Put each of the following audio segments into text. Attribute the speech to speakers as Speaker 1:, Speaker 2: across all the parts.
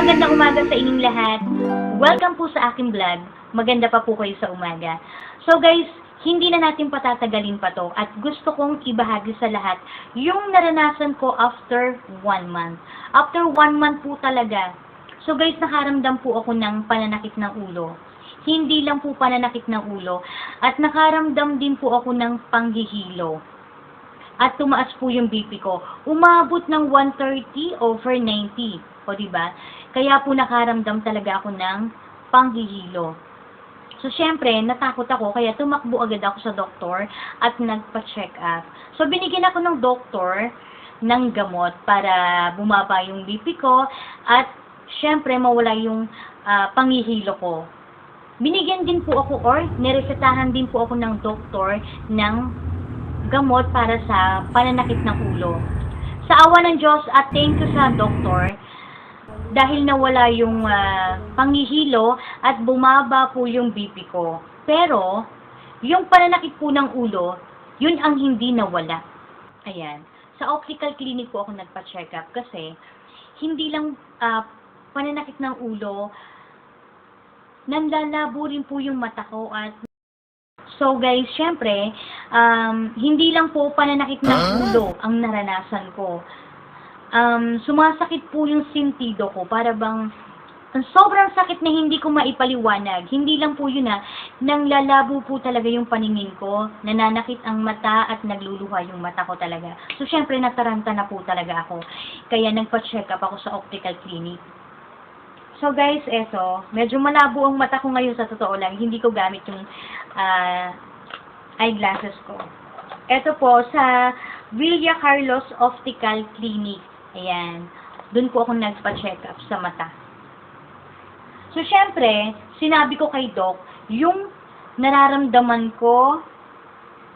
Speaker 1: magandang umaga sa inyong lahat. Welcome po sa aking vlog. Maganda pa po kayo sa umaga. So guys, hindi na natin patatagalin pa to at gusto kong ibahagi sa lahat yung naranasan ko after one month. After one month po talaga. So guys, nakaramdam po ako ng pananakit ng ulo. Hindi lang po pananakit ng ulo at nakaramdam din po ako ng panghihilo at tumaas po yung BP ko. Umabot ng 130 over 90. O, di ba? Kaya po nakaramdam talaga ako ng panghihilo. So, syempre, natakot ako, kaya tumakbo agad ako sa doktor at nagpa-check up. So, binigyan ako ng doktor ng gamot para bumaba yung BP ko at syempre mawala yung ah, panghihilo ko. Binigyan din po ako or niresetahan din po ako ng doktor ng gamot para sa pananakit ng ulo. Sa awa ng Diyos at thank you sa doktor dahil nawala yung ah, panghihilo at bumaba po yung BP ko. Pero, yung pananakit po ng ulo, yun ang hindi nawala. Ayan. Sa optical clinic po ako nagpa-check up kasi hindi lang ah, pananakit ng ulo, nanlalabo rin po yung mata ko at So guys, syempre, um, hindi lang po pananakit ng ulo ang naranasan ko. Um, sumasakit po yung sintido ko para bang ang sobrang sakit na hindi ko maipaliwanag. Hindi lang po yun na, nang lalabo po talaga yung paningin ko, nananakit ang mata at nagluluha yung mata ko talaga. So syempre, nataranta na po talaga ako. Kaya nagpa-check up ako sa optical clinic. So guys, eto, medyo malabo ang mata ko ngayon sa totoo lang. Hindi ko gamit yung ah, eyeglasses ko. Eto po, sa Villa Carlos Optical Clinic. Ayan. Doon po ako nagpa-check up sa mata. So, syempre, sinabi ko kay Doc, yung nararamdaman ko,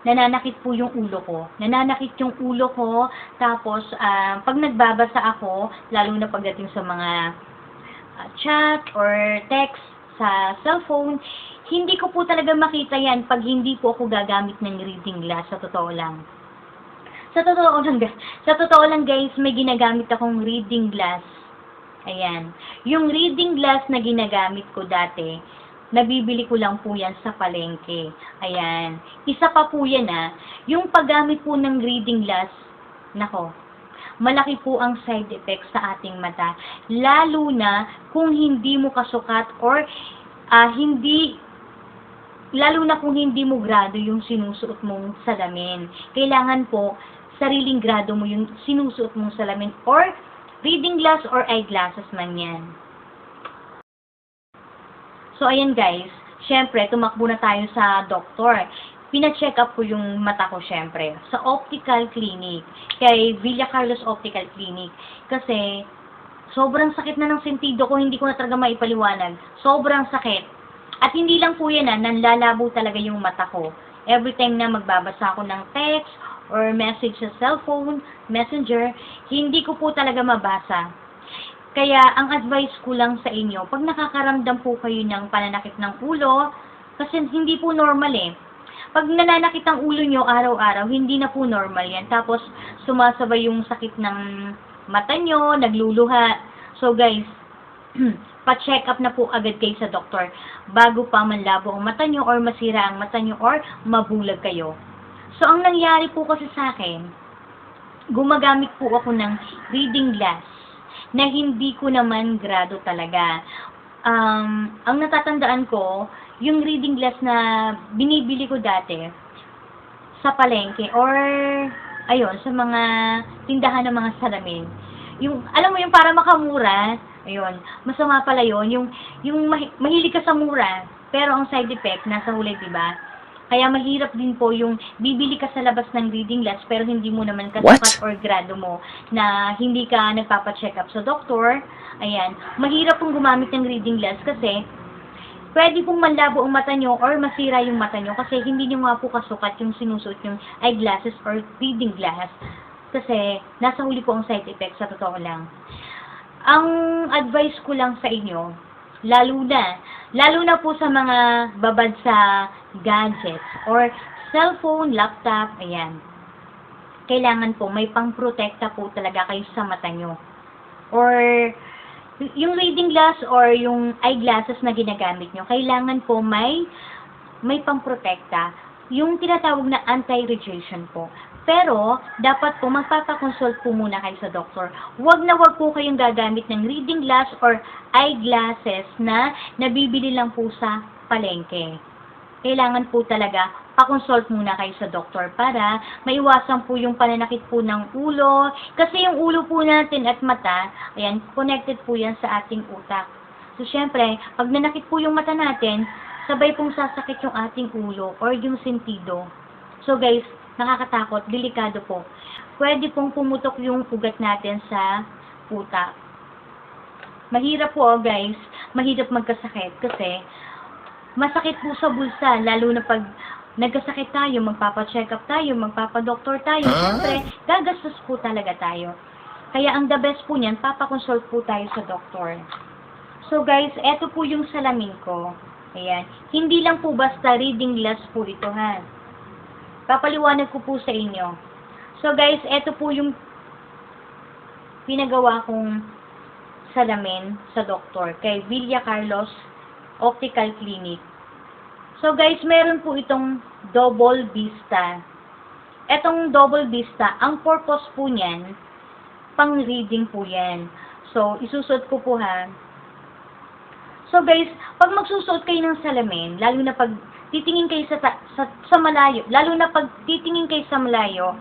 Speaker 1: nananakit po yung ulo ko. Nananakit yung ulo ko, tapos, ah, pag nagbabasa ako, lalo na pagdating sa mga uh, chat or text sa cellphone, hindi ko po talaga makita yan pag hindi po ako gagamit ng reading glass, sa totoo lang. Sa totoo lang, guys, sa totoo lang guys, may ginagamit akong reading glass. Ayan. Yung reading glass na ginagamit ko dati, nabibili ko lang po yan sa palengke. Ayan. Isa pa po yan ah, yung paggamit po ng reading glass, nako, malaki po ang side effects sa ating mata. Lalo na kung hindi mo kasukat or ah, hindi lalo na kung hindi mo grado yung sinusuot mong salamin. Kailangan po sariling grado mo yung sinusuot mong salamin or reading glass or eyeglasses man yan. So, ayan guys. Siyempre, tumakbo na tayo sa doktor. Pina-check up ko yung mata ko syempre sa optical clinic. Kay Villa Carlos Optical Clinic. Kasi, sobrang sakit na ng sentido ko. Hindi ko na talaga maipaliwanag. Sobrang sakit. At hindi lang po yan ah, nanlalabo talaga yung mata ko. Every time na magbabasa ako ng text or message sa cellphone, messenger, hindi ko po talaga mabasa. Kaya, ang advice ko lang sa inyo, pag nakakaramdam po kayo ng pananakit ng ulo, kasi hindi po normal eh. Pag nananakit ang ulo nyo araw-araw, hindi na po normal yan. Tapos, sumasabay yung sakit ng mata nyo, nagluluha. So guys, pa-check up na po agad kayo sa doktor bago pa manlabo ang mata nyo or masira ang mata nyo or mabulag kayo. So, ang nangyari po kasi sa akin, gumagamit po ako ng reading glass na hindi ko naman grado talaga. Um, ang natatandaan ko, yung reading glass na binibili ko dati sa palengke or ayun, sa mga tindahan ng mga salamin. Yung, alam mo yung para makamura, ayun, masama pala yun. Yung, yung mahi- mahilig ka sa mura, pero ang side effect, nasa huli, di ba? Kaya mahirap din po yung bibili ka sa labas ng reading glass pero hindi mo naman kasukat or grado mo na hindi ka nagpapacheck up sa doktor. Ayan. Mahirap pong gumamit ng reading glass kasi pwede pong manlabo ang mata nyo or masira yung mata nyo kasi hindi nyo nga po kasukat yung sinusuot yung eyeglasses or reading glass. Kasi nasa huli po ang side effects sa totoo lang. Ang advice ko lang sa inyo, lalo na, lalo na po sa mga babad sa gadgets or cellphone, laptop, ayan. Kailangan po may pang-protekta po talaga kayo sa mata nyo. Or yung reading glass or yung eyeglasses na ginagamit nyo, kailangan po may may pamprotekta. Yung tinatawag na anti-radiation po. Pero, dapat po magpapakonsult po muna kayo sa doktor. Huwag na huwag po kayong gagamit ng reading glass or eyeglasses na nabibili lang po sa palengke. Kailangan po talaga pakonsult muna kayo sa doktor para maiwasan po yung pananakit po ng ulo. Kasi yung ulo po natin at mata, ayan, connected po yan sa ating utak. So, syempre, pag nanakit po yung mata natin, sabay pong sasakit yung ating ulo or yung sentido. So, guys, nakakatakot, delikado po. Pwede pong pumutok yung ugat natin sa utak. Mahirap po, oh, guys. Mahirap magkasakit kasi masakit po sa bulsa, lalo na pag nagkasakit tayo, magpapacheck up tayo, magpapadoktor tayo, siyempre, gagastos po talaga tayo. Kaya ang the best po niyan, papakonsult po tayo sa doktor. So guys, eto po yung salamin ko. Ayan. Hindi lang po basta reading glass po ito ha. Papaliwanag ko po sa inyo. So guys, eto po yung pinagawa kong salamin sa doktor kay Villa Carlos Optical Clinic. So guys, meron po itong double vista. Etong double vista, ang purpose po niyan, pang reading po yan. So, isusot ko po ha. So guys, pag magsusuot kayo ng salamin, lalo na pag titingin kayo sa, sa, sa malayo, lalo na pag titingin kayo sa malayo,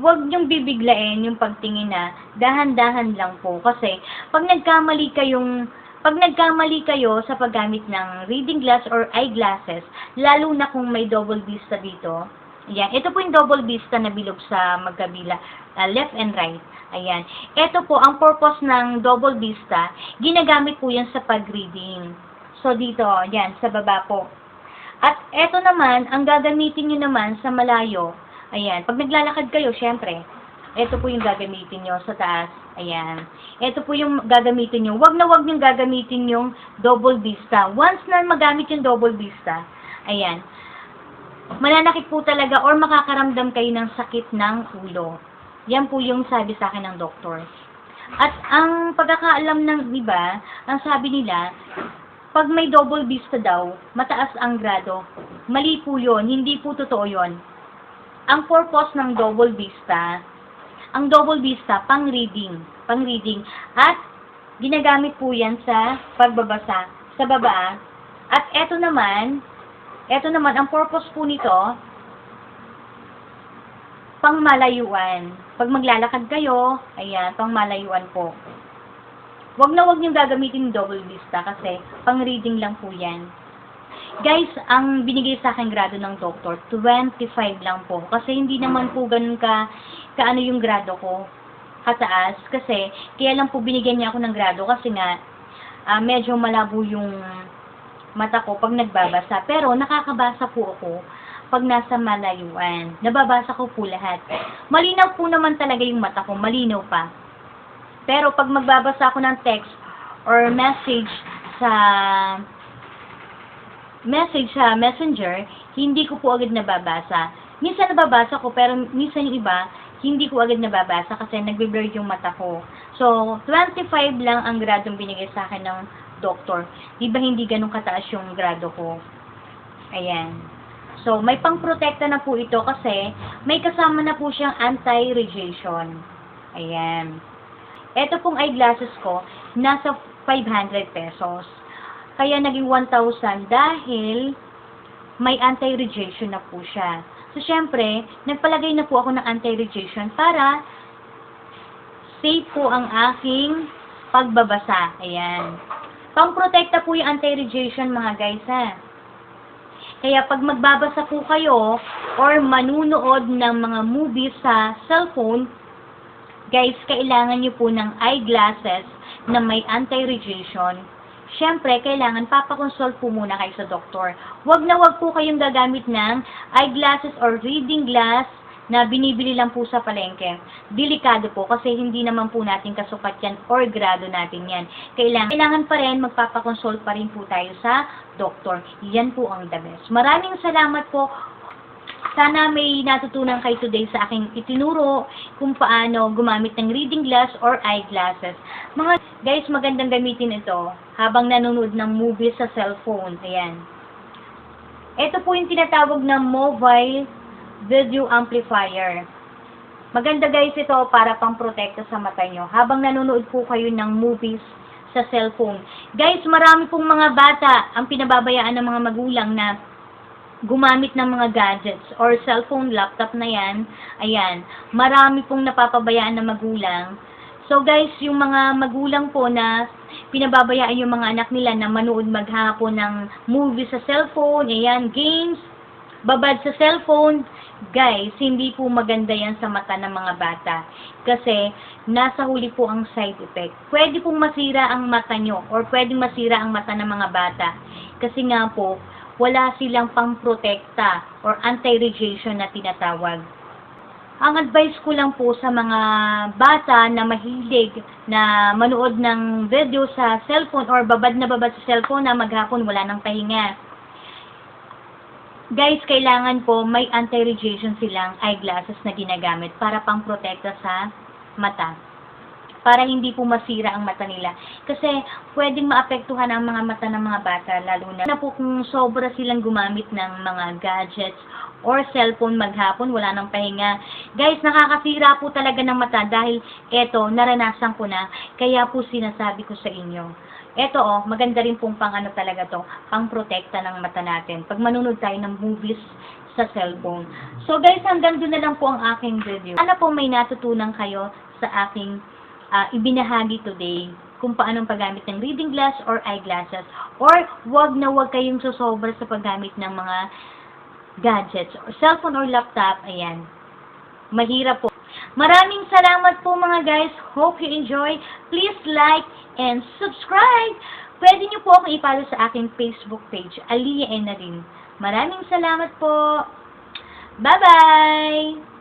Speaker 1: huwag niyong bibiglain yung pagtingin na dahan-dahan lang po. Kasi pag nagkamali kayong pag nagkamali kayo sa paggamit ng reading glass or eyeglasses, lalo na kung may double vista dito, Ayan. Ito po yung double vista na bilog sa magkabila, ah, left and right. Ayan. Ito po, ang purpose ng double vista, ginagamit po yan sa pag-reading. So, dito, yan, sa baba po. At ito naman, ang gagamitin nyo naman sa malayo, ayan, pag naglalakad kayo, syempre, ito po yung gagamitin nyo sa taas. Ayan. Ito po yung gagamitin nyo. Wag na wag nyo gagamitin yung double vista. Once na magamit yung double vista, ayan, mananakit po talaga or makakaramdam kayo ng sakit ng ulo. Yan po yung sabi sa akin ng doktor. At ang pagkakaalam ng iba, ang sabi nila, pag may double vista daw, mataas ang grado. Mali po yun, hindi po totoo yun. Ang purpose ng double vista, ang double vista, pang reading, pang reading. At ginagamit po yan sa pagbabasa, sa baba. At eto naman, eto naman, ang purpose po nito, pang malayuan. Pag maglalakad kayo, ayan, pang malayuan po. Huwag na huwag niyong gagamitin double vista kasi pang reading lang po yan. Guys, ang binigay sa akin grado ng doktor, 25 lang po. Kasi hindi naman po ganun ka, kaano yung grado ko kataas. Kasi, kaya lang po binigyan niya ako ng grado kasi nga, ah, medyo malabo yung mata ko pag nagbabasa. Pero, nakakabasa po ako pag nasa malayuan. Nababasa ko po lahat. Malinaw po naman talaga yung mata ko. Malinaw pa. Pero, pag magbabasa ako ng text or message sa message sa messenger, hindi ko po agad nababasa. Minsan nababasa ko, pero minsan yung iba, hindi ko agad nababasa kasi nagbe-blur yung mata ko. So, 25 lang ang gradong binigay sa akin ng doktor. Di ba hindi ganun kataas yung grado ko? Ayan. So, may pang-protekta na po ito kasi may kasama na po siyang anti-radiation. Ayan. Ito pong eyeglasses ko, nasa 500 pesos. Kaya naging 1,000 dahil may anti-radiation na po siya. So, syempre, nagpalagay na po ako ng anti-radiation para safe po ang aking pagbabasa. Ayan. Pang-protekta po yung anti-radiation mga guys ha. Kaya pag magbabasa po kayo or manunood ng mga movies sa cellphone, guys, kailangan nyo po ng eyeglasses na may anti-radiation. Siyempre, kailangan papakonsult po muna kayo sa doktor. Huwag na huwag po kayong gagamit ng eyeglasses or reading glass na binibili lang po sa palengke. Delikado po kasi hindi naman po natin kasukat yan or grado natin yan. Kailangan, kailangan pa rin magpapakonsult pa rin po tayo sa doktor. Yan po ang the best. Maraming salamat po. Sana may natutunan kayo today sa aking itinuro kung paano gumamit ng reading glass or eyeglasses. Mga guys, magandang gamitin ito habang nanonood ng movie sa cellphone. Ayan. Ito po yung tinatawag na mobile video amplifier. Maganda guys ito para pang protekta sa mata nyo habang nanonood po kayo ng movies sa cellphone. Guys, marami pong mga bata ang pinababayaan ng mga magulang na gumamit ng mga gadgets or cellphone, laptop na yan. Ayan, marami pong napapabayaan ng magulang. So guys, yung mga magulang po na pinababayaan yung mga anak nila na manood maghapon ng movie sa cellphone, ayan, games, babad sa cellphone, guys, hindi po maganda yan sa mata ng mga bata. Kasi, nasa huli po ang side effect. Pwede pong masira ang mata nyo or pwede masira ang mata ng mga bata. Kasi nga po, wala silang pang-protekta or anti-radiation na tinatawag. Ang advice ko lang po sa mga bata na mahilig na manood ng video sa cellphone or babad na babad sa cellphone na maghapon wala nang pahinga. Guys, kailangan po may anti-radiation silang eyeglasses na ginagamit para pang-protekta sa mata. Para hindi po masira ang mata nila. Kasi pwedeng maapektuhan ang mga mata ng mga bata, lalo na, na po kung sobra silang gumamit ng mga gadgets or cellphone maghapon, wala nang pahinga. Guys, nakakasira po talaga ng mata dahil eto, naranasan ko na, kaya po sinasabi ko sa inyo. Eto oh, maganda rin pong pang ano talaga to, pang protekta ng mata natin. Pag manunod tayo ng movies sa cellphone. So guys, hanggang doon na lang po ang aking video. Sana po may natutunan kayo sa aking ah, ibinahagi today kung paano paggamit ng reading glass or eyeglasses. Or wag na wag kayong susobra sa paggamit ng mga gadgets cellphone or laptop. Ayan. Mahirap po. Maraming salamat po mga guys. Hope you enjoy. Please like and subscribe. Pwede niyo po akong ipalo sa aking Facebook page, Aliyah Enarin. Maraming salamat po. Bye-bye!